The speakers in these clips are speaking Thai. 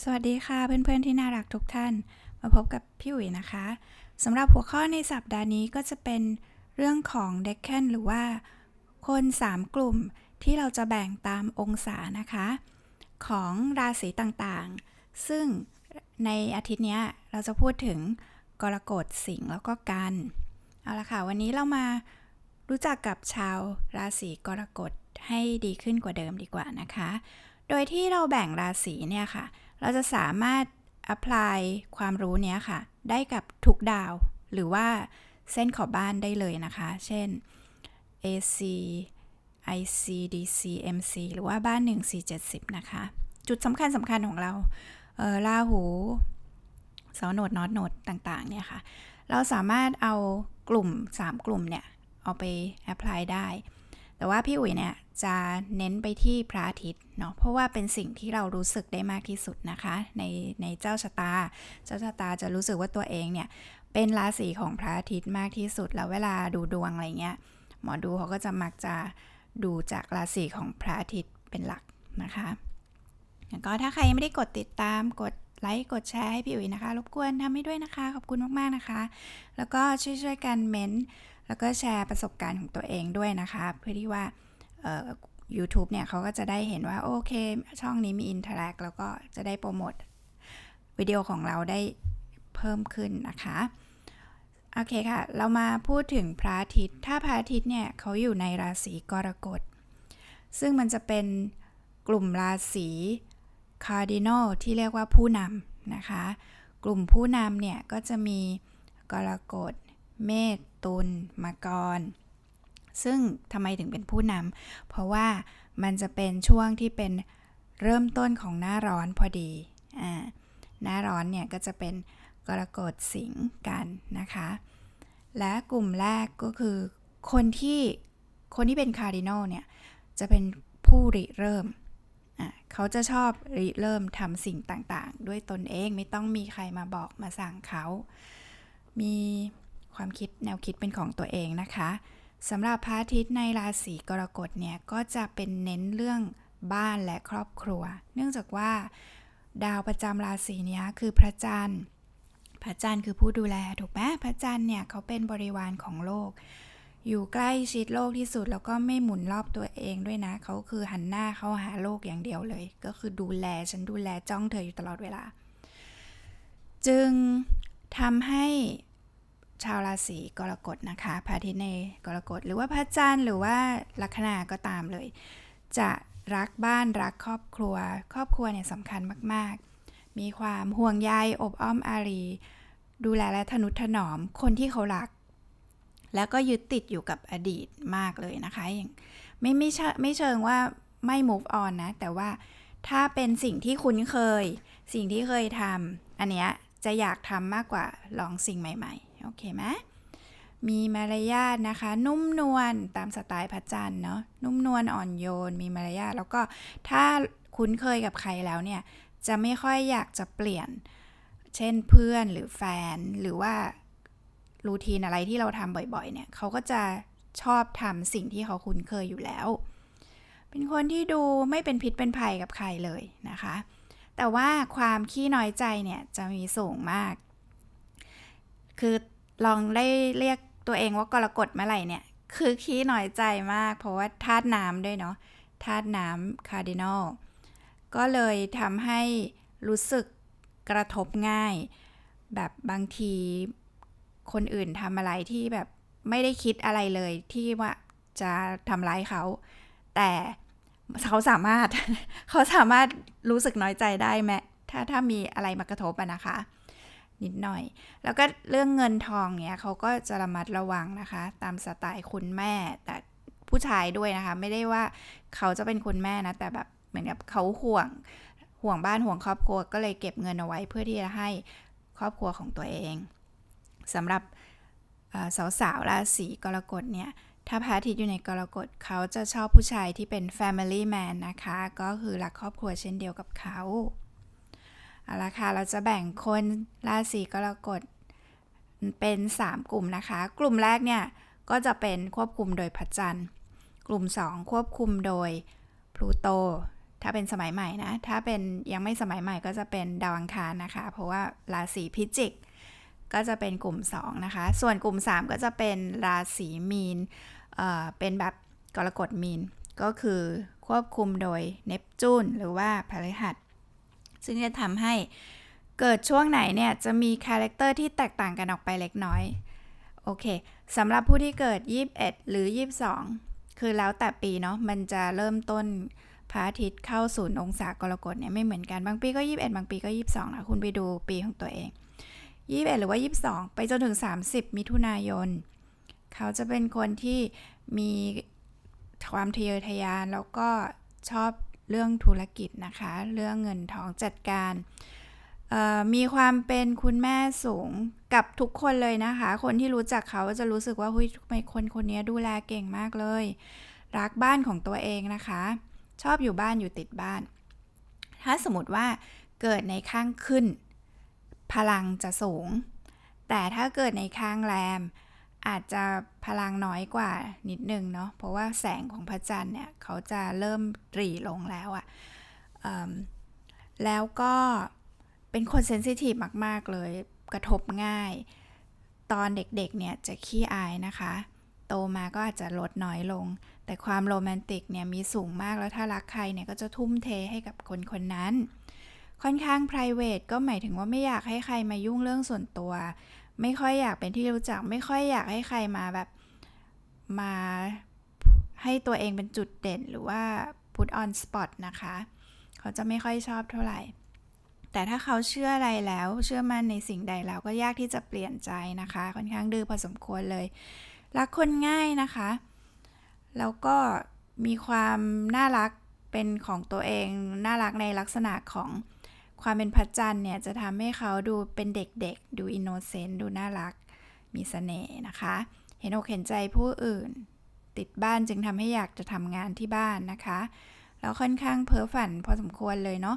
สวัสดีค่ะเพื่อนๆที่น่ารักทุกท่าน มาพบกับพี่อุ๋ยนะคะสำหรับหัวข้อในสัปดาห์นี้ก็จะเป็นเรื่องของเด็กแคนหรือว่า คน 3 กลุ่มที่เราจะแบ่งตามองศานะคะ ของราศีต่างๆ ซึ่งในอาทิตย์นี้เราจะพูดถึงกรกฎสิงห์แล้วก็กันเอาละค่ะ วันนี้เรามารู้จักกับชาวราศีกรกฎให้ดีขึ้นกว่าเดิมดีกว่านะคะ โดยที่เราแบ่งราศีเนี่ยค่ะ เราจะสามารถ apply ความรู้เนี้ยค่ะ ได้กับทุกดาว หรือว่าเส้นขอบบ้านได้เลยนะคะ เช่น AC IC DC MC หรือว่าบ้าน 1470 นะคะ จุดสำคัญสำคัญของเราเออลาหูเสาโนดนอตโนดต่างๆ เนี่ยค่ะ เราสามารถเอากลุ่ม 3 กลุ่มเนี่ย เอาไป apply ได้ แต่ว่าพี่อุ๋ยเนี่ยจะเน้นไปที่พระอาทิตย์เนาะเพราะว่าเป็นสิ่งที่เรารู้สึกได้มากที่สุดนะคะ ในในเจ้าชะตา เจ้าชะตาจะรู้สึกว่าตัวเองเนี่ยเป็นราศีของพระอาทิตย์มากที่สุดแล้วเวลาดูดวงอะไรเงี้ยหมอดูเขาก็จะมักจะดูจากราศีของพระอาทิตย์เป็นหลักนะคะแล้วก็ถ้าใครยังไม่ได้กดติดตามกดไลค์กดแชร์ให้พี่อุ๋ยนะคะ รบกวนทำให้ด้วยนะคะ ขอบคุณมากๆนะคะ แล้วก็ช่วยๆกันเม้นต์ แล้วก็แชร์ประสบการณ์ของตัวเองด้วยนะคะ เพื่อที่ว่าเอ่อ YouTube เนี่ยเขาก็จะได้เห็นว่า โอเค ช่องนี้มีอินเทอร์แอคแล้วก็จะได้โปรโมทวิดีโอของเราได้เพิ่มขึ้นนะคะ โอเคค่ะ เรามาพูดถึงพระอาทิตย์ ถ้าพระอาทิตย์เนี่ยเขาอยู่ในราศีกรกฎ ซึ่งมันจะเป็นกลุ่มราศีคาร์ดินัลที่เรียกว่าผู้นำนะคะ กลุ่มผู้นำเนี่ยก็จะมีกรกฎ เมษ ตุลมังกร ซึ่งทำไมถึงเป็นผู้นำเพราะว่ามันจะเป็นช่วงที่เป็นเริ่มต้นของหน้าร้อนพอดีอ่าหน้าร้อนเนี่ยก็จะเป็นกรกฎสิงกันนะคะ และกลุ่มแรกก็คือคนที่คนที่เป็นคาร์ดินัลเนี่ย จะเป็นผู้ริเริ่ม เขาจะชอบริเริ่มทำสิ่งต่างๆ ด้วยตนเองไม่ต้องมีใครมาบอกมาสั่งเขา มี ความคิดแนวคิดเป็นของตัวเองนะคะสำหรับพระอาทิตย์ในราศีกรกฎเนี่ยก็จะเป็นเน้นเรื่องบ้านและครอบครัว เนื่องจากว่า ดาวประจำราศีนี้คือพระจันทร์ พระจันทร์คือผู้ดูแลถูกไหมพระจันทร์เนี่ยเขาเป็นบริวารของโลก อยู่ใกล้ชิดโลกที่สุดแล้วก็ไม่หมุนรอบตัวเองด้วยนะเขาคือหันหน้าเข้าหาโลกอย่างเดียวเลย ก็คือดูแลฉันดูแลจ้องเธออยู่ตลอดเวลา จึงทำให้ ชาวราศีกรกฎนะคะพระอาทิตย์ในกรกฎหรือว่าพระจันทร์หรือว่าลัคนาก็ตามเลย จะรักบ้านรักครอบครัว ครอบครัวเนี่ยสำคัญมาก ๆ มีความห่วงใยอบอ้อมอารี ดูแลและทนุถนอมคนที่เขารัก แล้วก็ยึดติดอยู่กับอดีตมากเลยนะคะอย่างไม่ไม่ใช่ไม่เชิงว่าไม่ move on นะ แต่ว่าถ้าเป็นสิ่งที่คุ้นเคย สิ่งที่เคยทำอันเนี้ยจะอยากทำมากกว่าลองสิ่งใหม่ ๆ โอเคไหมมีมารยาทนะคะ นุ่มนวลตามสไตล์พระจันทร์เนาะนุ่มนวลอ่อนโยน มีมารยาทแล้วก็ถ้าคุ้นเคยกับใครแล้วเนี่ย จะไม่ค่อยอยากจะเปลี่ยน เช่นเพื่อนหรือแฟนหรือว่ารูทีนอะไรที่เราทำบ่อยๆ เนี่ยเขาก็จะชอบทำสิ่งที่เขาคุ้นเคยอยู่แล้ว เป็นคนที่ดูไม่เป็นพิษเป็นภัยกับใครเลยนะคะ แต่ว่าความขี้น้อยใจเนี่ยจะมีสูงมาก คือ ลองได้เรียกตัวเองว่ากรกฎเมื่อไหร่เนี่ย คือขี้น้อยใจมาก เพราะว่าธาตุน้ำด้วยเนาะธาตุน้ำคาร์ดินัลก็เลยทำให้รู้สึกกระทบง่าย แบบบางทีคนอื่นทำอะไรที่แบบไม่ได้คิดอะไรเลยที่ว่าจะทำร้ายเขา แต่เขาสามารถ เขาสามารถรู้สึกน้อยใจได้แม้ถ้าถ้ามีอะไรมากระทบอะนะคะ นิดหน่อย แล้วก็เรื่องเงินทองเนี่ยเขาก็จะระมัดระวังนะคะ ตามสไตล์คุณแม่แต่ผู้ชายด้วยนะคะ ไม่ได้ว่าเขาจะเป็นคุณแม่นะ แต่แบบเหมือนกับเขาห่วงห่วงบ้านห่วงครอบครัวก็เลยเก็บเงินเอาไว้เพื่อที่จะให้ครอบครัวของตัวเองสำหรับสาวๆราศีกรกฎเนี่ยถ้าพระอาทิตย์อยู่ในกรกฎเขาจะชอบผู้ชายที่เป็น Family Man นะคะ ก็คือรักครอบครัวเช่นเดียวกับเขา เอาละค่ะ เราจะแบ่งคนราศีกรกฎเป็น 3 กลุ่มนะคะ กลุ่มแรกเนี่ย ก็จะเป็นควบคุมโดยพระจันทร์ กลุ่ม 2 ควบคุมโดยพลูโต ถ้าเป็นสมัยใหม่นะ ถ้าเป็นยังไม่สมัยใหม่ก็จะเป็นดาวอังคารนะคะ เพราะว่าราศีพิจิก ก็จะเป็นกลุ่ม 2 นะคะ ส่วนกลุ่ม 3 ก็จะเป็นราศีมีนเอ่อเป็นแบบกรกฎมีน ก็คือควบคุมโดยเนปจูนหรือว่าพฤหัส ซึ่งจะทำให้เกิดช่วงไหนเนี่ยจะมีคาแรคเตอร์ที่แตกต่างกันออกไปเล็กน้อย โอเคสำหรับผู้ที่เกิด 21 หรือ 22 คือแล้วแต่ปีเนาะมันจะเริ่มต้นพระอาทิตย์เข้าศูนย์องศากรกฎเนี่ยไม่เหมือนกัน บางปีก็ 21 บางปีก็ 22นะคุณไปดูปีของตัวเอง 21 หรือว่า 22 ไปจนถึง 30 มิถุนายน เขาจะเป็นคนที่มีความทะเยอทะยานแล้วก็ชอบ เรื่องธุรกิจนะคะ เรื่องเงินทองจัดการมีความเป็นคุณแม่สูงกับทุกคนเลยนะคะ คนที่รู้จักเขาจะรู้สึกว่าเฮ้ยทำไมคนคนนี้ดูแลเก่งมากเลย รักบ้านของตัวเองนะคะ ชอบอยู่บ้านอยู่ติดบ้าน ถ้าสมมติว่าเกิดในข้างขึ้น พลังจะสูง แต่ถ้าเกิดในข้างแรม อาจจะพลังน้อยกว่านิดนึงเนาะเพราะว่าแสงของพระจันทร์เนี่ยเขาจะเริ่มตรีลงแล้วอะ่ะแล้วก็เป็นคนเซนซิทีฟมาก ๆ เลยกระทบง่าย ตอนเด็กๆเนี่ยจะขี้อายนะคะ โตมาก็อาจจะลดน้อยลง แต่ความโรแมนติกเนี่ยมีสูงมากแล้วถ้ารักใครเนี่ยก็จะทุ่มเทให้กับคนคนนั้น ค่อนข้าง p r i v a t ก็หมายถึงว่าไม่อยากให้ใครมายุ่งเรื่องส่วนตัว ไม่ค่อยอยากเป็นที่รู้จัก ไม่ค่อยอยากให้ใครมาแบบมาให้ตัวเองเป็นจุดเด่นหรือว่า put on spot นะคะ เขาจะไม่ค่อยชอบเท่าไหร่ แต่ถ้าเขาเชื่ออะไรแล้วเชื่อมั่นในสิ่งใดแล้วก็ยากที่จะเปลี่ยนใจนะคะ ค่อนข้างดื้อพอสมควรเลย รักคนง่ายนะคะ แล้วก็มีความน่ารักเป็นของตัวเอง น่ารักในลักษณะของ ความเป็นพระจันทร์เนี่ยจะทำให้เขาดูเป็นเด็กๆ ดูอินโนเซนต์ดูน่ารัก มีสเสน่ห์นะคะ เห็นอกเห็นใจผู้อื่น ติดบ้านจึงทำให้อยากจะทำงานที่บ้านนะคะ แล้วค่อนข้างเพ้อฝันพอสมควรเลยเนาะ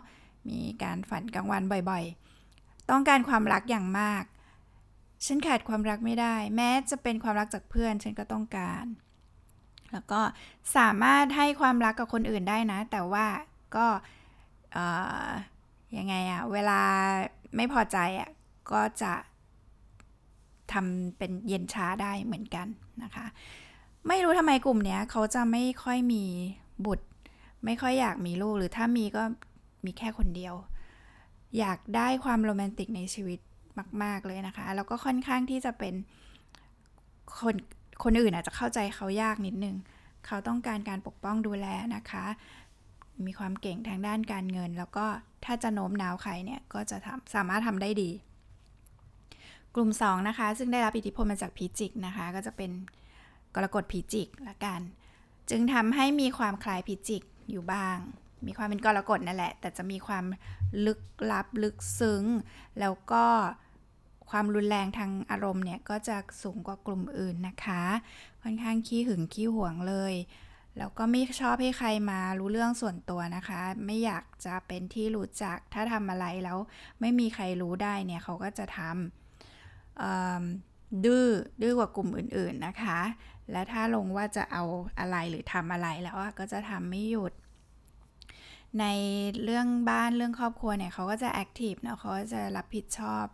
มีการฝันกลางวันบ่อยๆ ต้องการความรักอย่างมาก ฉันขาดความรักไม่ได้ แม้จะเป็นความรักจากเพื่อนฉันก็ต้องการ แล้วก็สามารถให้ความรักกับคนอื่นได้นะ แต่ว่าก็ ยังไงอะเวลาไม่พอใจอะก็จะทำเป็นเย็นช้าได้เหมือนกันนะคะ ไม่รู้ทำไมกลุ่มเนี้ยเขาจะไม่ค่อยมีบุตร ไม่ค่อยอยากมีลูกหรือถ้ามีก็มีแค่คนเดียว อยากได้ความโรแมนติกในชีวิตมาก ๆ เลยนะคะ แล้วก็ค่อนข้างที่จะเป็นคนคนอื่นอาจจะเข้าใจเขายากนิดนึง เขาต้องการการปกป้องดูแลนะคะ มีความเก่งทางด้านการเงิน แล้วก็ถ้าจะโน้มน้าวใครเนี่ยก็จะทำสามารถทำได้ดี กลุ่ม 2 นะคะ ซึ่งได้รับอิทธิพลมาจากพิจิกนะคะ ก็จะเป็นกรกฎพิจิกละกัน จึงทำให้มีความคล้ายพิจิกอยู่บ้าง มีความเป็นกรกฎนั่นแหละ แต่จะมีความลึกลับลึกซึ้ง แล้วก็ความรุนแรงทางอารมณ์เนี่ยก็จะสูงกว่ากลุ่มอื่นนะคะ ค่อนข้างขี้หึงขี้หวงเลย แล้วก็ไม่ชอบให้ใครมารู้เรื่องส่วนตัวนะคะ ไม่อยากจะเป็นที่รู้จัก ถ้าทำอะไรแล้วไม่มีใครรู้ได้เนี่ยเขาก็จะทำดื้อดื้อกว่ากลุ่มอื่นๆนะคะ และถ้าลงว่าจะเอาอะไรหรือทำอะไรแล้วก็จะทำไม่หยุด ในเรื่องบ้านเรื่องครอบครัวเนี่ยเขาก็จะแอคทีฟเนาะเขาจะรับผิดชอบ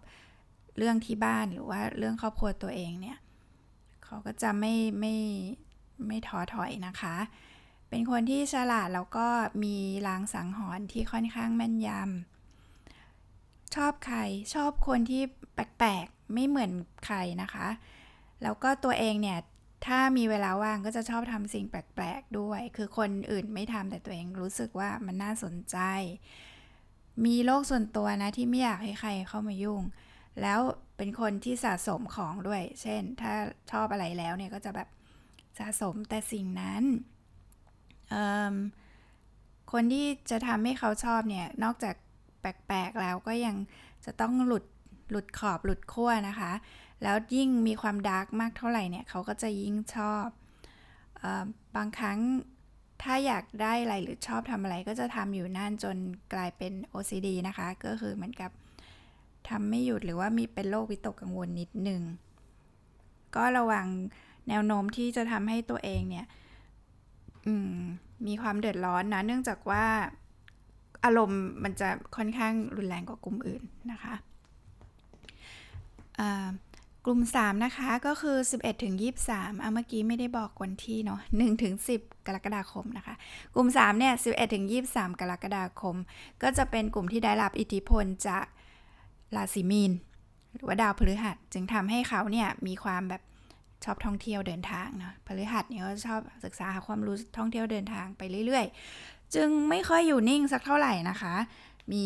เรื่องที่บ้านหรือว่าเรื่องครอบครัวตัวเองเนี่ยเขาก็จะไม่ไม่ ไม่ท้อถอยนะคะ เป็นคนที่ฉลาดแล้วก็มีลางสังหรณ์ที่ค่อนข้างแม่นยำชอบใครชอบคนที่แปลกๆ ไม่เหมือนใครนะคะ แล้วก็ตัวเองเนี่ย ถ้ามีเวลาว่างก็จะชอบทำสิ่งแปลกๆด้วย คือคนอื่นไม่ทำแต่ตัวเองรู้สึกว่ามันน่าสนใจ มีโลกส่วนตัวนะที่ไม่อยากให้ใครเข้ามายุ่ง แล้วเป็นคนที่สะสมของด้วย เช่น ถ้าชอบอะไรแล้วเนี่ยก็จะแบบ สะสมแต่สิ่งนั้นคนที่จะทำให้เขาชอบเนี่ย นอกจากแปลกๆแล้วก็ยังจะต้องหลุดหลุดขอบหลุดขั้วนะคะ แล้วยิ่งมีความดาร์กมากเท่าไหร่เนี่ย เขาก็จะยิ่งชอบบางครั้งถ้าอยากได้อะไรหรือชอบทำอะไรก็จะทำอยู่นั่นจนกลายเป็น OCD นะคะ ก็คือเหมือนกับทำไม่หยุดหรือว่ามีเป็นโรควิตกกังวลนิดหนึ่งก็ระวัง แนวโน้มที่จะทำให้ตัวเองเนี่ยมมีความเดือดร้อนนะ เนื่องจากว่าอารมณ์มันจะค่อนข้างรุนแรงกว่ากลุ่มอื่นนะคะกลุ่ม 3 นะคะ ก็คือ 11ถึง23อะเมื่อกี้ไม่ได้บอกวันที่เนาะ1ถึง10 กรกฎาคมนะคะ กลุ่ม 3 เนี่ย 11ถึง23 กรกฎาคม ก็จะเป็นกลุ่มที่ได้รับอิทธิพลจากราศีมีน หรือว่าดาวพฤหัส จึงทำให้เขาเนี่ย มีความแบบ ชอบท่องเที่ยวเดินทางเนาะพฤหัสเนี่ยก็ชอบศึกษาหาความรู้ท่องเที่ยวเดินทางไปเรื่อย ๆ จึงไม่ค่อยอยู่นิ่งสักเท่าไหร่นะคะ มี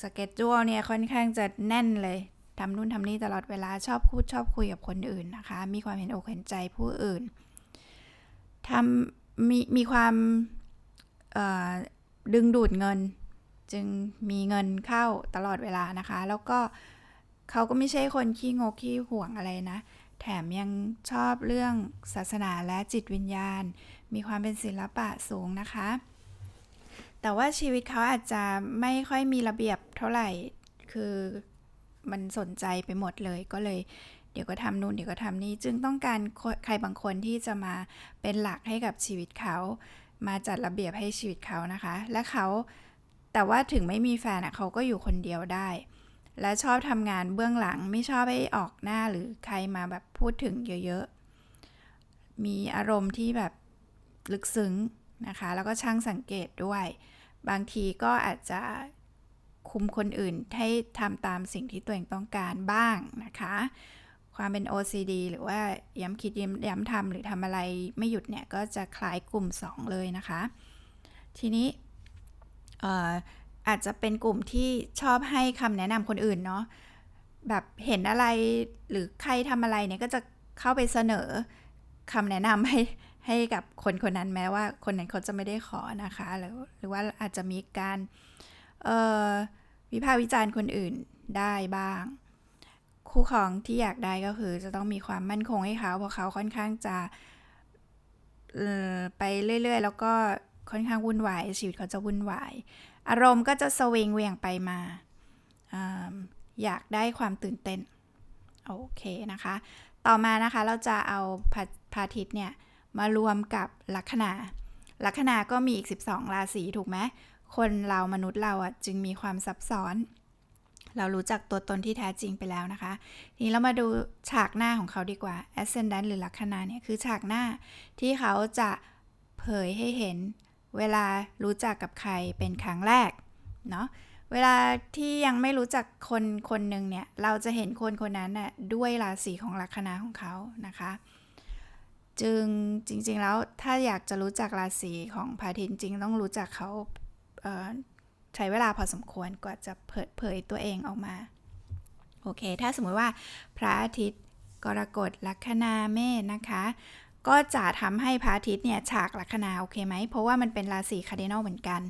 สเก็ตจัวเนี่ยค่อนข้างจะแน่นเลยทำนู่นทำนี่ตลอดเวลาชอบพูดชอบคุยกับคนอื่นนะคะ มีความเห็นอกเห็นใจผู้อื่นทำมีมีความดึงดูดเงิน จึงมีเงินเข้าตลอดเวลานะคะ แล้วก็เขาก็ไม่ใช่คนขี้งกขี้ห่วงอะไรนะ แถมยังชอบเรื่องศาสนาและจิตวิญญาณ มีความเป็นศิลปะสูงนะคะ แต่ว่าชีวิตเขาอาจจะไม่ค่อยมีระเบียบเท่าไหร่ คือมันสนใจไปหมดเลยก็เลยเดี๋ยวก็ทำนู่นเดี๋ยวก็ทำนี่จึงต้องการใครบางคนที่จะมาเป็นหลักให้กับชีวิตเขา มาจัดระเบียบให้ชีวิตเขานะคะ และเขาแต่ว่าถึงไม่มีแฟนอะเขาก็อยู่คนเดียวได้ และชอบทำงานเบื้องหลังไม่ชอบให้ออกหน้าหรือใครมาแบบพูดถึงเยอะๆ มีอารมณ์ที่แบบลึกซึ้งนะคะ แล้วก็ช่างสังเกตด้วย บางทีก็อาจจะคุมคนอื่นให้ทำตามสิ่งที่ตัวเองต้องการบ้างนะคะ ความเป็น OCD หรือว่าย้ำคิดย้ำย้ำทำหรือทำอะไรไม่หยุดเนี่ย ก็จะคล้ายกลุ่ม 2 เลยนะคะ ทีนี้ อาจจะเป็นกลุ่มที่ชอบให้คำแนะนำคนอื่นเนาะแบบเห็นอะไรหรือใครทำอะไรเนี่ยก็จะเข้าไปเสนอคำแนะนำให้ให้กับคนคนนั้นแม้ว่าคนนั้นเขาจะไม่ได้ขอนะคะหรือหรือว่าอาจจะมีการวิพากษ์วิจารณ์คนอื่นได้บ้าง คู่ครองที่อยากได้ก็คือ จะต้องมีความมั่นคงให้เขาเพราะเขาค่อนข้างจะไปเรื่อยๆ แล้วก็ค่อนข้างวุ่นวายชีวิตเขาจะวุ่นวาย อารมณ์ก็จะสวิงเวียงไปมาออยากได้ความตื่นเต้น โอเคนะคะ ต่อมานะคะเราจะเอาพระอาทิตย์เนี่ย มารวมกับลัคนาลัคนาก็มีอีก 12 ราศีถูกไหมคนเรามนุษย์เราอะจึงมีความซับซ้อน เรารู้จักตัวตนที่แท้จริงไปแล้วนะคะ ทีนี้เรามาดูฉากหน้าของเขาดีกว่า ascendant หรือลัคนาเนี่ย คือฉากหน้าที่เขาจะเผยให้เห็น เวลารู้จักกับใครเป็นครั้งแรกเนาะเวลาที่ยังไม่รู้จักคนคนหนึ่งเนี่ยเราจะเห็นคนคนนั้นน่ะด้วยราศีของลัคนาของเขานะคะ จึงจริงๆแล้วถ้าอยากจะรู้จักราศีของพาทินจริงต้องรู้จักเขาใช้เวลาพอสมควรกว่าจะเปิดเผยตัวเองออกมาโอเค ถ้าสมมติว่าพระอาทิตย์กรกฎลัคนาเมษนะคะ ก็จะทำให้พระอาทิตย์เนี่ยฉากลัคนาโอเคไหม เพราะว่ามันเป็นราศีคาร์ดินัลเหมือนกัน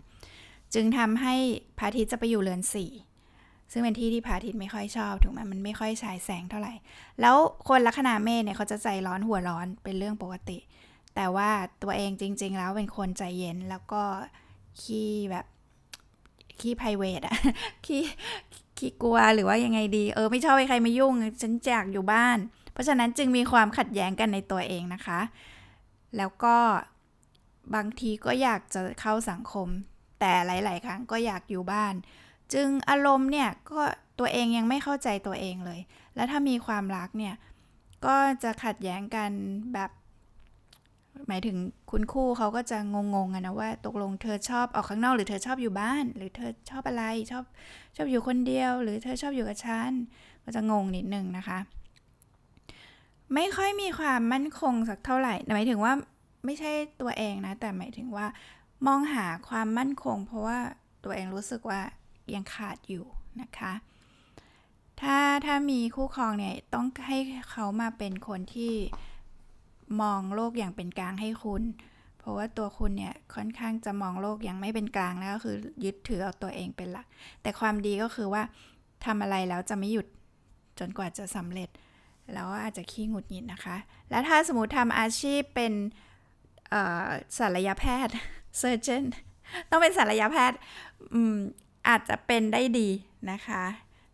จึงทำให้พระอาทิตย์จะไปอยู่เรือนสี่ซึ่งเป็นที่ที่พระอาทิตย์ไม่ค่อยชอบถูกไหมมันไม่ค่อยฉายแสงเท่าไหร่ แล้วคนลัคนาเมษเนี่ยเขาจะใจร้อนหัวร้อนเป็นเรื่องปกติ แต่ว่าตัวเองจริง ๆ แล้วเป็นคนใจเย็นแล้วก็ขี้แบบขี้ไพรเวทอะขี้ขี้กลัวหรือว่ายังไงดี เออไม่ชอบให้ใครมายุ่ง ฉันจากอยู่บ้าน เพราะฉะนั้นจึงมีความขัดแย้งกันในตัวเองนะคะ แล้วก็บางทีก็อยากจะเข้าสังคม แต่หลาย ๆ ครั้งก็อยากอยู่บ้าน จึงอารมณ์เนี่ยก็ตัวเองยังไม่เข้าใจตัวเองเลย แล้วถ้ามีความรักเนี่ยก็จะขัดแย้งกันแบบ หมายถึงคุณคู่เขาก็จะงงๆนะว่า ตกลงเธอชอบออกข้างนอกหรือเธอชอบอยู่บ้าน หรือเธอชอบอะไรชอบชอบอยู่คนเดียว หรือเธอชอบอยู่กับฉันก็จะงงนิดนึงนะคะ ไม่ค่อยมีความมั่นคงสักเท่าไหร่หมายถึงว่าไม่ใช่ตัวเองนะ แต่หมายถึงว่ามองหาความมั่นคง เพราะว่าตัวเองรู้สึกว่ายังขาดอยู่นะคะ ถ้าถ้ามีคู่ครองเนี่ยต้องให้เขามาเป็นคนที่มองโลกอย่างเป็นกลางให้คุณ เพราะว่าตัวคุณเนี่ยค่อนข้างจะมองโลกอย่างไม่เป็นกลางแล้วก็คือยึดถือเอาตัวเองเป็นหลัก แต่ความดีก็คือว่าทำอะไรแล้วจะไม่หยุดจนกว่าจะสำเร็จ แล้วอาจจะขี้หงุดหงิดนะคะ แล้วถ้าสมมติทำอาชีพเป็นศัลยแพทย์เซอร์เจนต้องเป็นศัลยแพทย์อาจจะเป็นได้ดีนะคะ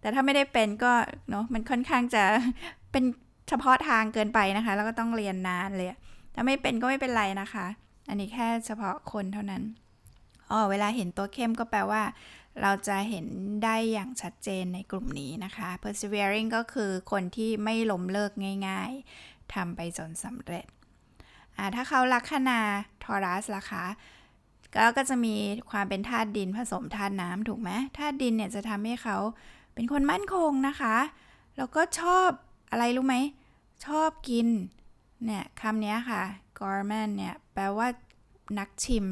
แต่ถ้าไม่ได้เป็นก็เนาะมันค่อนข้างจะเป็นเฉพาะทางเกินไปนะคะ แล้วก็ต้องเรียนนานเลย ถ้าไม่เป็นก็ไม่เป็นไรนะคะ อันนี้แค่เฉพาะคนเท่านั้น อ๋อเวลาเห็นตัวเข้มก็แปลว่า เราจะเห็นได้อย่างชัดเจนในกลุ่มนี้นะคะ persevering ก็คือคนที่ไม่ล้มเลิกง่าย ๆทำไปจนสำเร็จ ถ้าเขาลัคนาทอรัสล่ะคะก็ก็จะมีความเป็นธาตุดินผสมธาตุน้ำถูกไหมธาตุดินเนี่ยจะทำให้เขาเป็นคนมั่นคงนะคะ แล้วก็ชอบอะไรรู้ไหม ชอบกิน เนี่ยคำนี้ค่ะ gourmand เนี่ย แปลว่านักชิม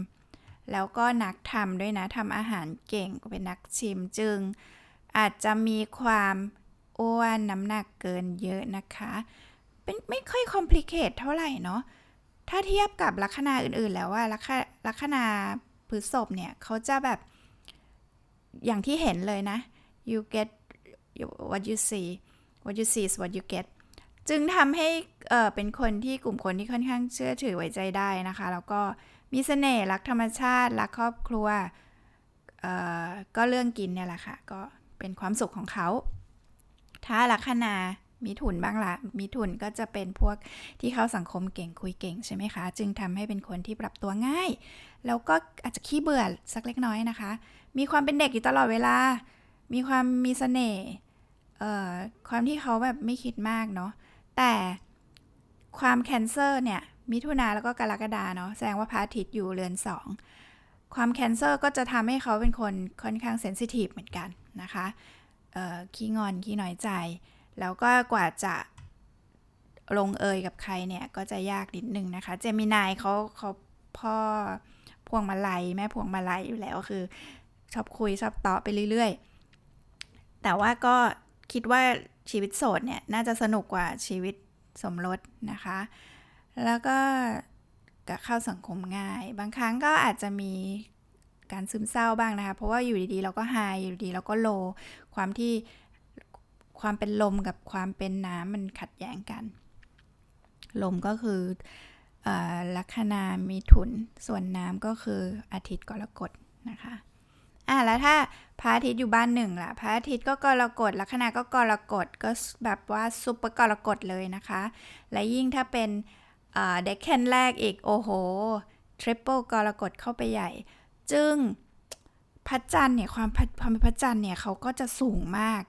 แล้วก็นักทำด้วยนะทำอาหารเก่งก็เป็นนักชิมจึง อาจจะมีความอ้วนน้ำหนักเกินเยอะนะคะ เป็นไม่ค่อยคอมพลีเคทเท่าไหร่เนาะถ้าเทียบกับลัคนาอื่นๆ แล้วว่าลัคลัคนาพฤษภเนี่ยเขาจะแบบอย่างที่เห็นเลยนะ you get what you see what you see is what you get จึงทำให้เอ่อเป็นคนที่กลุ่มคนที่ค่อนข้างเชื่อถือไว้ใจได้นะคะ แล้วก็มีเสน่ห์รักธรรมชาติ รักครอบครัวเอ่อก็เรื่องกินเนี่ยแหละค่ะ ก็เป็นความสุขของเขา ถ้าลัคนามีถุนบ้างละมีถุนก็จะเป็นพวกที่เข้าสังคมเก่งคุยเก่งใช่ไหมคะ จึงทำให้เป็นคนที่ปรับตัวง่าย แล้วก็อาจจะขี้เบื่อสักเล็กน้อยนะคะ มีความเป็นเด็กอยู่ตลอดเวลา มีความมีเสน่ห์ความที่เขาแบบไม่คิดมากเนาะ แต่ความแคนเซอร์เนี่ย มิถุนาแล้วก็กรกฎาเนาะแสดงว่าพระอาทิตย์อยู่เรือนสองความแคนเซอร์ก็จะทำให้เขาเป็นคนค่อนข้างเซนซิทีฟเหมือนกันนะคะขี้งอนขี้น้อยใจ แล้วก็กว่าจะลงเอยกับใครเนี่ย ก็จะยากนิดนึงนะคะ เจมินายเขาเขาพ่อพวงมาลัยแม่พวงมาลัยอยู่แล้วคือ ชอบคุยชอบเตาะไปเรื่อยๆ แต่ว่าก็คิดว่า ชีวิตโสดเนี่ยน่าจะสนุกกว่าชีวิตสมรสนะคะ แล้วก็กเข้าสังคมง่าย บางครั้งก็อาจจะมีการซึมเศร้าบ้างนะคะ เพราะว่าอยู่ดีๆ เราก็ไฮอยู่ดีๆเราก็โล ความที่ความเป็นลมกับความเป็นน้ำมันขัดแย้งกัน ลมก็คือเออลัคนามีถุน ส่วนน้ำก็คืออาทิตย์กรกฎนะคะ อะแล้วถ้าพระอาทิตย์อยู่บ้านหนึ่งล่ะ พระอาทิตย์ก็กรกฎลัคนาก็กรกฎก็แบบว่าซุปเปอร์กรกฎเลยนะคะ และยิ่งถ้าเป็นเด็กแคนแรกอีก โอ้โหทริปเปิลกรกฎเข้าไปใหญ่ จึงพระจันทร์เนี่ยความความเป็นพระจันทร์เนี่ยเขาก็จะสูงมาก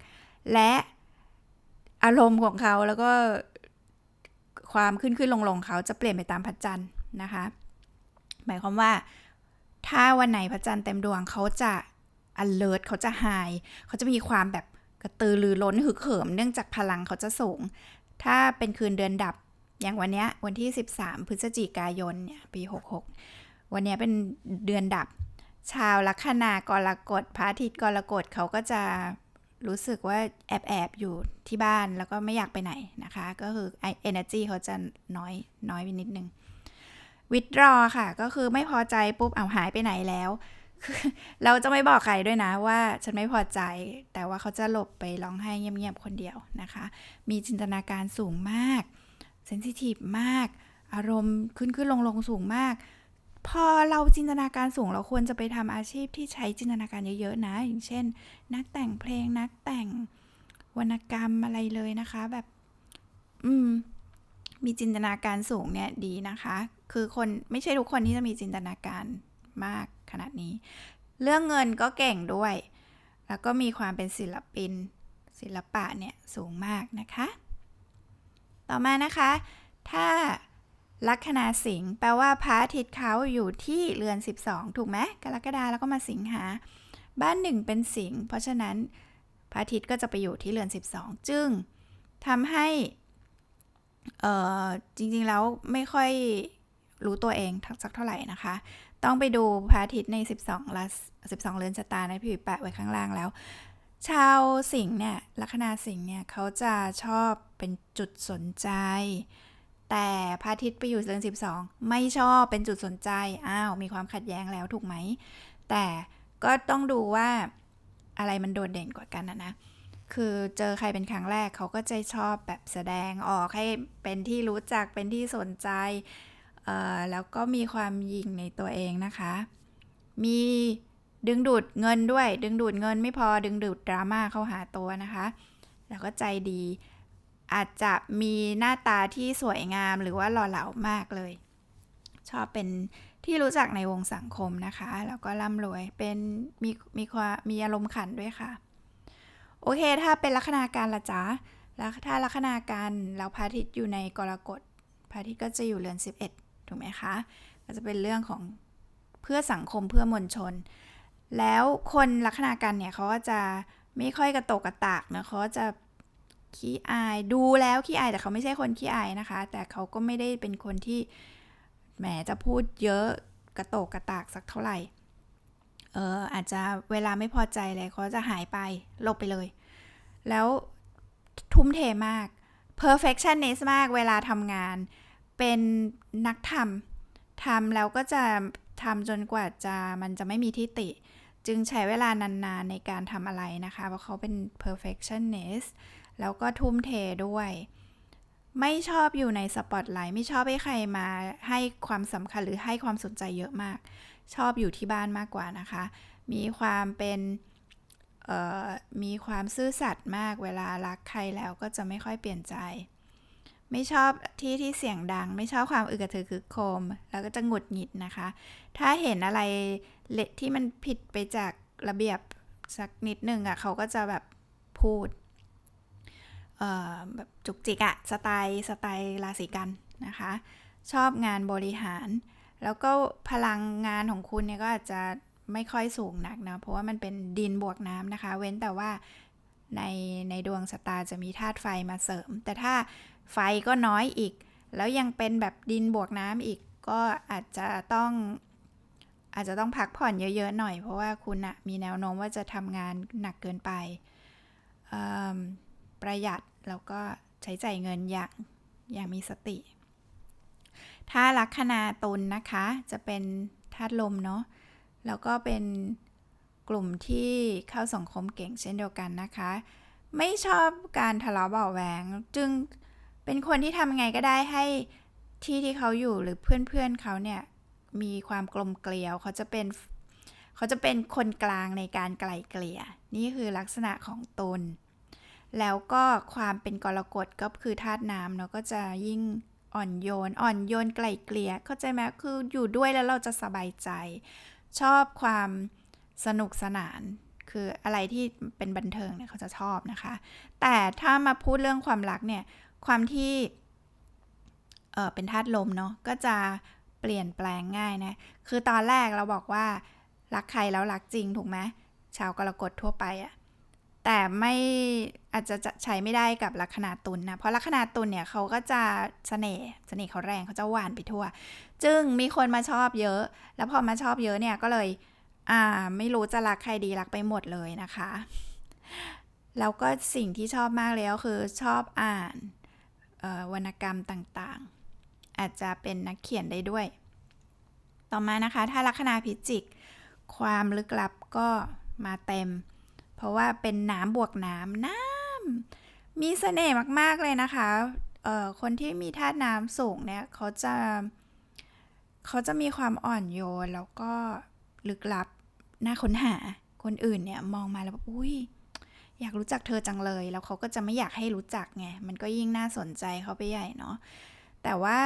และอารมณ์ของเขาแล้วก็ความขึ้นขึ้นลงลงเขาจะเปลี่ยนไปตามพระจันทร์นะคะ หมายความว่า ถ้าวันไหนพระจันทร์เต็มดวงเขาจะ alert เขาจะไฮเขาจะมีความแบบกระตือรือร้นหือเขิม เนื่องจากพลังเขาจะสูง ถ้าเป็นคืนเดือนดับ อย่างวันนี้วันที่ 13 พฤศจิกายนเนี่ยปี 66 วันนี้เป็นเดือนดับ ชาวลัคนากรกฎพระอาทิตย์กรกฎเขาก็จะรู้สึกว่าแอบแอบอยู่ที่บ้านแล้วก็ไม่อยากไปไหนนะคะ ก็คือ energy เขาจะน้อยน้อยไปนิดนึง วิดรอค่ะ ก็คือไม่พอใจปุ๊บเอาหายไปไหนแล้วเราจะไม่บอกใครด้วยนะว่าฉันไม่พอใจ แต่ว่าเขาจะหลบไปร้องไห้เงียบๆคนเดียวนะคะ มีจินตนาการสูงมากเซนซิทีฟมาก อารมณ์ขึ้นขึ้นลงลงสูงมาก พอเราจินตนาการสูงเราควรจะไปทำอาชีพที่ใช้จินตนาการเยอะๆนะ อย่างเช่น นักแต่งเพลงนักแต่งวรรณกรรมอะไรเลยนะคะ แบบ อืม มีจินตนาการสูงเนี่ยดีนะคะ คือคนไม่ใช่ทุกคนที่จะมีจินตนาการมากขนาดนี้ เรื่องเงินก็เก่งด้วย แล้วก็มีความเป็นศิลปิน ศิลปะเนี่ยสูงมากนะคะ ต่อมานะคะ ถ้าลัคนาสิงห์แปลว่าพระอาทิตย์เขาอยู่ที่เรือน 12 ถูกไหมกรกฎาแล้วก็มาสิงหา บ้านหนึ่งเป็นสิงห์เพราะฉะนั้นพระอาทิตย์ก็จะไปอยู่ที่เรือน 12 จึงทำให้จริงๆแล้วไม่ค่อย รู้ตัวเองสักเท่าไหร่นะคะ ต้องไปดูพระอาทิตย์ใน 12ละ12 เรือนชะตานะพี่แปะไว้ข้างล่างแล้ว ชาวสิงห์เนี่ยลัคนาสิงห์เนี่ยเขาจะชอบเป็นจุดสนใจ แต่พระอาทิตย์ไปอยู่เรือน 12 ไม่ชอบเป็นจุดสนใจ อ้าว มีความขัดแย้งแล้วถูกไหม แต่ก็ต้องดูว่าอะไรมันโดดเด่นกว่ากันนะนะคือเจอใครเป็นครั้งแรกเขาก็จะชอบแบบแสดงออกให้เป็นที่รู้จักเป็นที่สนใจ แล้วก็มีความยิงในตัวเองนะคะ มีดึงดูดเงินด้วย ดึงดูดเงินไม่พอดึงดูดดราม่าเข้าหาตัวนะคะ แล้วก็ใจดี อาจจะมีหน้าตาที่สวยงามหรือว่าหล่อเหลามากเลย ชอบเป็นที่รู้จักในวงสังคมนะคะ แล้วก็ร่ำรวยเป็นมีมีความมีอารมณ์ขันด้วยค่ะ โอเค ถ้าเป็นลัคนาการละจ๊ะแล้วถ้าลัคนาการแล้วพระอาทิตย์อยู่ในกรกฎพระอาทิตย์ก็จะอยู่เรือน 11 ถูกไหมคะก็จะเป็นเรื่องของเพื่อสังคมเพื่อมวลชน แล้วคนลัคนากันเนี่ยเขาก็จะไม่ค่อยกระโตกกระตากนะเขาจะขี้อายดูแล้วขี้อายแต่เขาไม่ใช่คนขี้อายนะคะ แต่เขาก็ไม่ได้เป็นคนที่แหมจะพูดเยอะกระโตกกระตากสักเท่าไหร่เอออาจจะเวลาไม่พอใจเลยเขาจะหายไปหลบไปเลย แล้วทุ่มเทมาก perfectionist มากเวลาทำงาน เป็นนักทำทำแล้วก็จะทำจนกว่าจะมันจะไม่มีที่ติ จึงใช้เวลานานๆในการทำอะไรนะคะ เพราะเขาเป็น perfectionist แล้วก็ทุ่มเทด้วย ไม่ชอบอยู่ในสปอตไลท์ไม่ชอบให้ใครมาให้ความสำคัญหรือให้ความสนใจเยอะมาก ชอบอยู่ที่บ้านมากกว่านะคะ มีความเป็นมีความซื่อสัตย์มากเวลารักใครแล้วก็จะไม่ค่อยเปลี่ยนใจ ไม่ชอบที่ที่เสียงดัง ไม่ชอบความอึกระถือคือโคม แล้วก็จะหงุดหงิดนะคะ ถ้าเห็นอะไรเละที่มันผิดไปจากระเบียบสักนิดนึงอะ่ะเขาก็จะแบบพูดแบบจุกจิกอะสไตล์สไตล์ราศีกันนะคะ ชอบงานบริหาร แล้วก็พลังงานของคุณเนี่ยก็อาจจะไม่ค่อยสูงนักนะเพราะว่ามันเป็นดินบวกน้ำนะคะ เว้นแต่ว่า ในในดวงชะตาจะมีธาตุไฟมาเสริม แต่ถ้าไฟก็น้อยอีก แล้วยังเป็นแบบดินบวกน้ำอีกก็อาจจะต้องอาจจะต้องพักผ่อนเยอะๆหน่อย เพราะว่าคุณนะมีแนวโน้มว่าจะทำงานหนักเกินไป ประหยัดแล้วก็ใช้จ่ายเงินอย่างอย่างมีสติ ถ้าลัคนาตุลนนะคะจะเป็นธาตุลมเนาะแล้วก็เป็น กลุ่มที่เข้าสังคมเก่งเช่นเดียวกันนะคะ ไม่ชอบการทะเลาะเบาแหวง จึงเป็นคนที่ทำไงก็ได้ให้ที่ที่เขาอยู่หรือเพื่อนๆเขาเนี่ยมีความกลมเกลียวเขาจะเป็นเขาจะเป็นคนกลางในการไกล่เกลี่ย นี่คือลักษณะของตน แล้วก็ความเป็นกรกฎก็คือธาตุน้ำเนาะก็จะยิ่งอ่อนโยน อ่อนโยนไกล่เกลี่ยเข้าใจไหมคืออยู่ด้วยแล้วเราจะสบายใจ ชอบความ สนุกสนาน คืออะไรที่เป็นบันเทิงเนี่ยเขาจะชอบนะคะ แต่ถ้ามาพูดเรื่องความรักเนี่ย ความที่เออเป็นธาตุลมเนาะก็จะเปลี่ยนแปลงง่ายนะ คือตอนแรกเราบอกว่ารักใครแล้วรักจริงถูกไหมชาวกรกฎทั่วไปอะแต่ไม่อาจจะใช้ไม่ได้กับลัคนาตุลนนะ เพราะลัคนาตุลเนี่ยเขาก็จะเสน่ห์เสน่ห์เขาแรงเขาจะหวานไปทั่ว จึงมีคนมาชอบเยอะ แล้วพอมาชอบเยอะเนี่ยก็เลย อ่า ไม่รู้จะรักใครดีรักไปหมดเลยนะคะ แล้วก็สิ่งที่ชอบมากเลยก็คือชอบอ่านวรรณกรรมต่างๆ อาจจะเป็นนักเขียนได้ด้วย ต่อมานะคะ ถ้าลัคนาพิจิก ความลึกลับก็มาเต็ม เพราะว่าเป็นน้ำบวกน้ำน้ำมีเสน่ห์มากๆเลยนะคะคนที่มีธาตุน้ำสูงเนี่ยเขาจะเขาจะมีความอ่อนโยนแล้วก็ลึกลับ น่าค้นหาคนอื่นเนี่ยมองมาแล้วแบบอุ้ยอยากรู้จักเธอจังเลย แล้วเขาก็จะไม่อยากให้รู้จักไงมันก็ยิ่งน่าสนใจเขาไปใหญ่เนาะแต่ว่า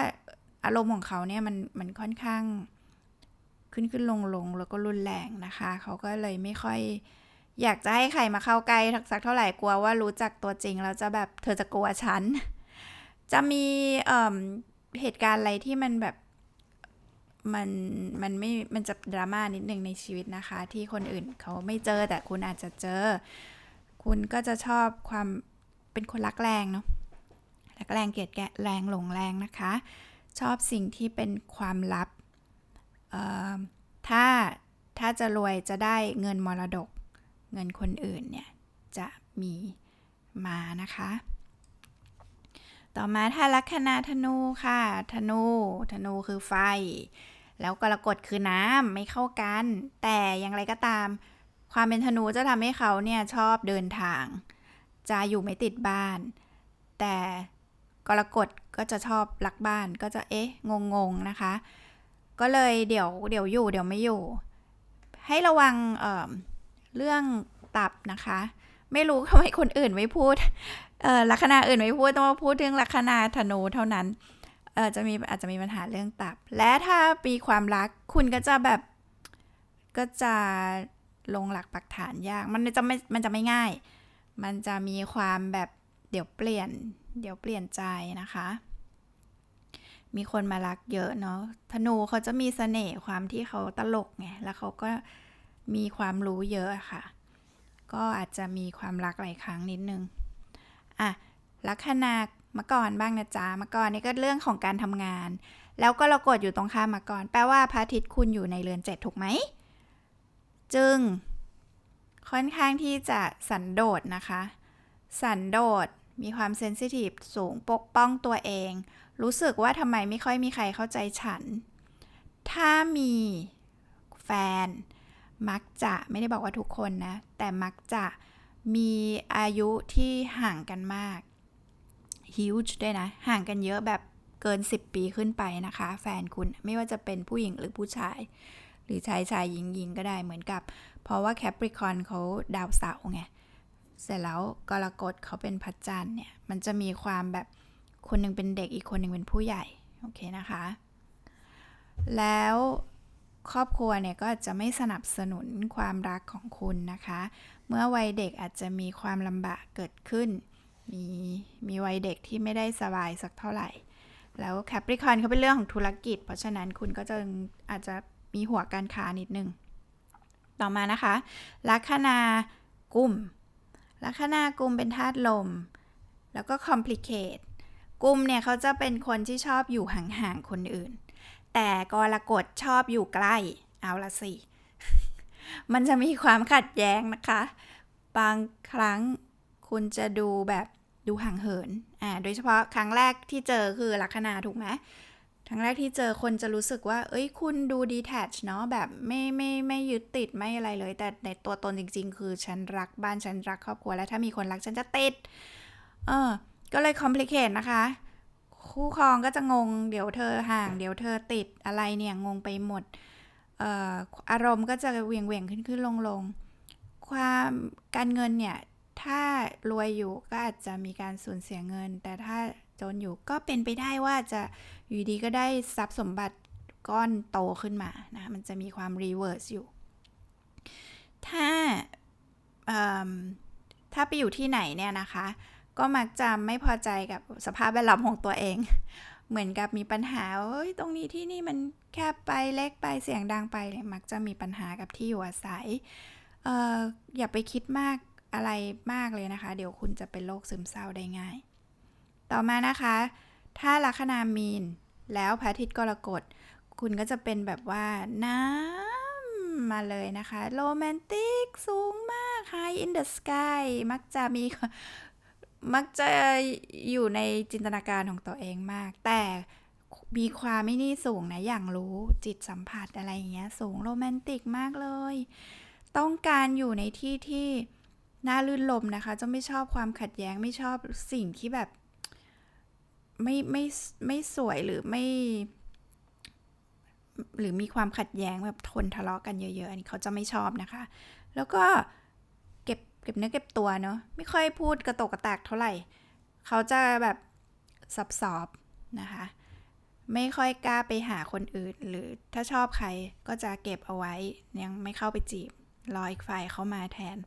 อารมณ์ของเขาเนี่ยมันมันค่อนข้างขึ้นขึ้นลงลงแล้วก็รุนแรงนะคะ เขาก็เลยไม่ค่อย อยากจะให้ใครมาเข้าใกล้สักเท่าไหร่กลัวว่ารู้จักตัวจริงแล้วจะแบบเธอจะกลัวฉัน จะมีเเหตุการณ์อะไรที่มันแบบ มันมันไม่มันจะดราม่านิดนึงในชีวิตนะคะ ที่คนอื่นเขาไม่เจอแต่คุณอาจจะเจอ คุณก็จะชอบความเป็นคนรักแรงเนาะรักแรงเกลียดแกแรงหลงแรงนะคะ ชอบสิ่งที่เป็นความลับถ้าถ้าจะรวยจะได้เงินมรดก เงินคนอื่นเนี่ย จะมีมานะคะ ต่อมาถ้าลัคนาธนูค่ะ ธนู ธนูคือไฟ แล้วกรกฎคือน้ำไม่เข้ากัน แต่อย่างไรก็ตาม ความเป็นธนูจะทำให้เขาเนี่ยชอบเดินทาง จะอยู่ไม่ติดบ้าน แต่กรกฎก็จะชอบรักบ้านก็จะเอ๊ะงงๆนะคะ ก็เลยเดี๋ยวเดี๋ยวอยู่เดี๋ยวไม่อยู่ ให้ระวังเเรื่องตับนะคะ ไม่รู้ทำไมคนอื่นไม่พูดลัคนาอื่นไม่พูดต้องมาพูดถึงลัคนาธนูเท่านั้น เออจะมีอาจจะมีปัญหาเรื่องตับ และถ้ามีความรักคุณก็จะแบบก็จะลงหลักปักฐานยาก มันจะไม่มันจะไม่ง่าย มันจะมีความแบบเดี๋ยวเปลี่ยน เดี๋ยวเปลี่ยนใจนะคะ มีคนมารักเยอะเนาะธนูเขาจะมีเสน่ห์ความที่เขาตลกไงแล้วเขาก็มีความรู้เยอะค่ะ ก็อาจจะมีความรักหลายครั้งนิดนึงอะ ลัคนามาก่อนบ้างนะจ๊ะมาก่อนนี่ก็เรื่องของการทำงาน แล้วก็เรากดอยู่ตรงข้ามมาก่อน แปลว่าพระอาทิตย์คุณอยู่ในเรือนเจ็ดถูกไหม จึง ค่อนข้างที่จะสันโดษนะคะ สันโดษมีความเซนซิทีฟสูงปกป้องตัวเอง รู้สึกว่าทำไมไม่ค่อยมีใครเข้าใจฉัน ถ้ามีแฟน มักจะไม่ได้บอกว่าทุกคนนะ แต่มักจะมีอายุที่ห่างกันมาก huge ด้วยนะ ห่างกันเยอะแบบเกิน 10 ปีขึ้นไปนะคะ แฟนคุณไม่ว่าจะเป็นผู้หญิงหรือผู้ชาย หรือชายชายหญิงหญิงก็ได้เหมือนกับ เพราะว่าแคปริคอนเขาดาวเสาร์ไง เสร็จแล้วกรกฎเขาเป็นพระจันทร์เนี่ย มันจะมีความแบบคนหนึ่งเป็นเด็กอีกคนหนึ่งเป็นผู้ใหญ่ โอเคนะคะ แล้วครอบครัวเนี่ยก็จะไม่สนับสนุนความรักของคุณนะคะ เมื่อวัยเด็กอาจจะมีความลำบากเกิดขึ้น มีมีวัยเด็กที่ไม่ได้สบายสักเท่าไหร่ แล้วแคปริคอนเขาเป็นเรื่องของธุรกิจ เพราะฉะนั้นคุณก็จะอาจจะมีหัวการค้านิดนึง ต่อมานะคะลัคนากุมลัคนากุมเป็นธาตุลม แล้วก็ complicate กุมเนี่ยเขาจะเป็นคนที่ชอบอยู่ห่างๆคนอื่น แต่กรกฎชอบอยู่ใกล้ เอาละสิ มันจะมีความขัดแย้งนะคะ บางครั้ง คุณจะดูแบบดูห่างเหิน อ่า โดยเฉพาะครั้งแรกที่เจอคือลัคนาถูกไหมครั้งแรกที่เจอคนจะรู้สึกว่า เอ้ย คุณดูดีแทชเนาะ แบบไม่ไม่ไม่ยึดติดไม่อะไรเลย แต่ในตัวตนจริง ๆ คือฉันรักบ้านฉันรักครอบครัว และถ้ามีคนรักฉันจะติด เออ ก็เลยคอมพลีเคทนะคะ คู่ครองก็จะงง เดี๋ยวเธอห่าง เดี๋ยวเธอติดอะไรเนี่ย งงไปหมด เอ่อ อารมณ์ก็จะเวียงเวียงขึ้นขึ้นลงลงความการเงินเนี่ย ถ้ารวยอยู่ก็อาจจะมีการสูญเสียเงิน แต่ถ้าจนอยู่ก็เป็นไปได้ว่าจะอยู่ดีก็ได้ทรัพย์สมบัติก้อนโตขึ้นมานะมันจะมีความรีเวิร์สอยู่ ถ้าถ้าไปอยู่ที่ไหนเนี่ยนะคะ ก็มักจะไม่พอใจกับสภาพแวดล้อมของตัวเอง เหมือนกับมีปัญหาเอ้ยตรงนี้ที่นี่มันแคบไปเล็กไปเสียงดังไปเลยมักจะมีปัญหากับที่อยู่อาศัยเอ่ออย่าไปคิดมาก อะไรมากเลยนะคะ เดี๋ยวคุณจะเป็นโรคซึมเศร้าได้ง่าย ต่อมานะคะ ถ้าลัคนามีน แล้วพระอาทิตย์กรกฎคุณก็จะเป็นแบบว่าน้ำมาเลยนะคะโรแมนติกสูงมาก High in the sky มักจะมีมักจะอยู่ในจินตนาการของตัวเองมาก แต่มีความไม่นี่สูงนะ อย่างรู้จิตสัมผัสอะไรอย่างเงี้ย สูงโรแมนติกมากเลย ต้องการอยู่ในที่ที่ น่าลื่นลมนะคะจะไม่ชอบความขัดแย้งไม่ชอบสิ่งที่แบบ ไม่ไม่ไม่สวยหรือไม่ หรือมีความขัดแย้งแบบทนทะเลาะกันเยอะๆอันนี้เขาจะไม่ชอบนะคะ แล้วก็เก็บเก็บเนื้อเก็บตัวเนาะไม่ค่อยพูดกระตกกระตากเท่าไหร่เขาจะแบบซับซอบนะคะ ไม่ค่อยกล้าไปหาคนอื่น หรือถ้าชอบใครก็จะเก็บเอาไว้ยังไม่เข้าไปจีบรออีกฝ่ายเข้ามาแทน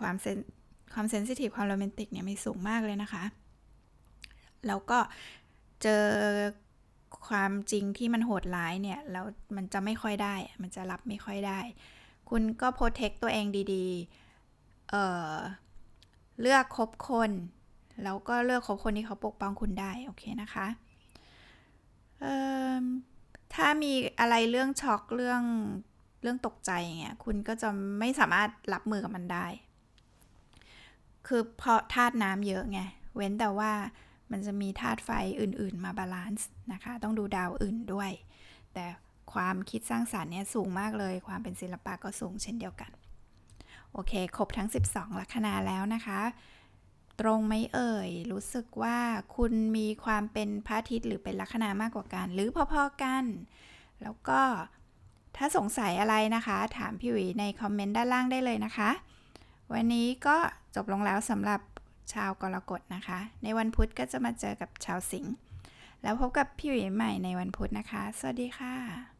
ความเซนความเซนซิทีฟความโรแมนติกเนี่ยมีสูงมากเลยนะคะ แล้วก็เจอความจริงที่มันโหดร้ายเนี่ยแล้วมันจะไม่ค่อยได้ มันจะรับไม่ค่อยได้ คุณก็โปรเทคตัวเองดีๆ เออเลือกคบคนแล้วก็เลือกคบคนที่เขาปกป้องคุณได้ โอเคนะคะถ้ามีอะไรเรื่องช็อกเรื่องเรื่องตกใจเงี้ยคุณก็จะไม่สามารถรับมือกับมันได้ คือเพราะธาตุน้ำเยอะไง เว้นแต่ว่ามันจะมีธาตุไฟอื่น ๆ มาบาลานซ์นะคะ ต้องดูดาวอื่นด้วย แต่ความคิดสร้างสารรค์เนี่ยสูงมากเลย ความเป็นศิลปะก็สูงเช่นเดียวกัน โอเค ครบทั้ง 12 ลัคนาแล้วนะคะ ตรงไหมเอ่ย รู้สึกว่าคุณมีความเป็นพระอาทิตย์หรือเป็นลัคนามากกว่ากัน หรือพอๆกัน แล้วก็ถ้าสงสัยอะไรนะคะ ถามพี่หวีในคอมเมนต์ด้านล่างได้เลยนะคะ วันนี้ก็ จบลงแล้วสำหรับชาวกรกฎนะคะ ในวันพุธก็จะมาเจอกับชาวสิงห์แล้วพบกับพี่หวีใหม่ในวันพุธนะคะ สวัสดีค่ะ